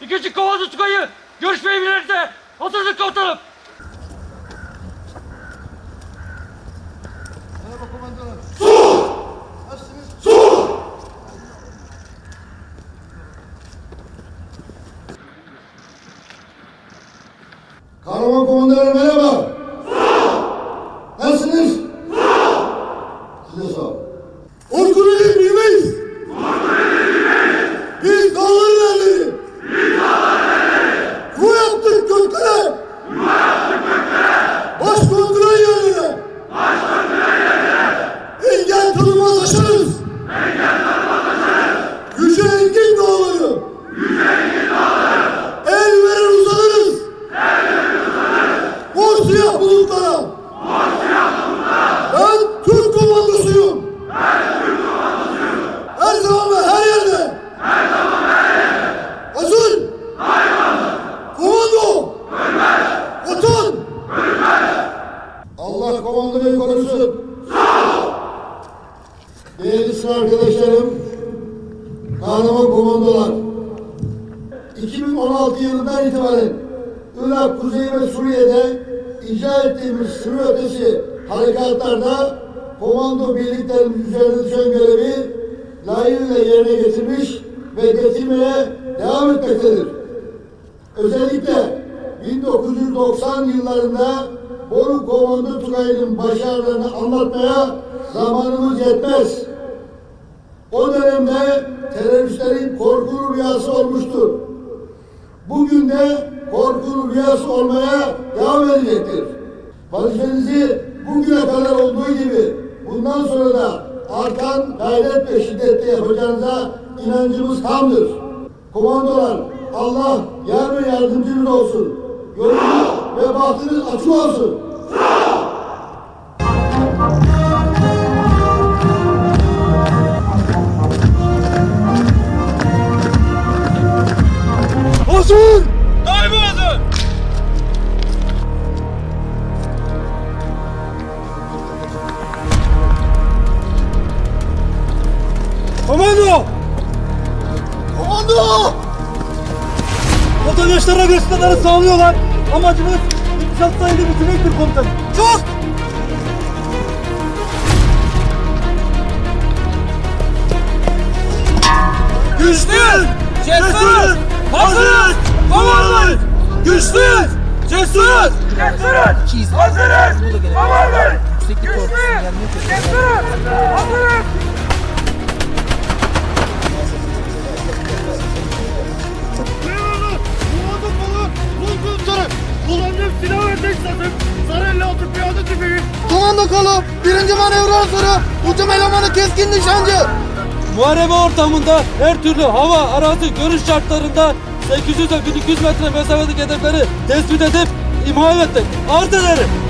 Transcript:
İkinci Komando Tugay'ı görüşmeyi bilirse hazırlık komutanım. Merhaba komandanım. Sus! Nasılsınız? Kahraman komandanım merhaba. Nasılsınız? Size sağ. Orkun'u Değerli arkadaşlarım, kahraman komandolar, 2016 yılından itibaren Irak, Kuzey ve Suriye'de icra ettiğimiz sınır ötesi harekatlarda komando birliklerimiz üzerinde düşen görevi layığıyla yerine getirmiş ve getirmeye devam etmektedir. Özellikle 1990 yıllarında Boru Komando Tugayı'nın başarılarını anlatmaya zamanımız yetmez. O dönemde teröristlerin korkulu rüyası olmuştur. Bugün de korkulu rüyası olmaya devam edecektir. Vazifenizi bugüne kadar olduğu gibi bundan sonra da artan gayret ve şiddetle yapacağınıza inancımız tamdır. Komandolar Allah yar ve yardımcınız olsun. Yolunuz ve bahtınız açık olsun. Komando! Komando! Vatandaşlara gösterileri sağlıyorlar. Amacımız iktisat sayılı bitirmektir komutanım. Çok! Güçlüyüz! Cesuruz! Hazırız! Komandoyuz! Güçlüyüz! Cesuruz! Cesuruz. Hazırız. Kolu! Birinci manevra hazırı! Hücum elemanı keskin nişancı! Muharebe ortamında her türlü hava, arazi, görüş şartlarında 800 ve 1200 metre mesafedeki hedefleri tespit edip imha ettik. Arz ederim.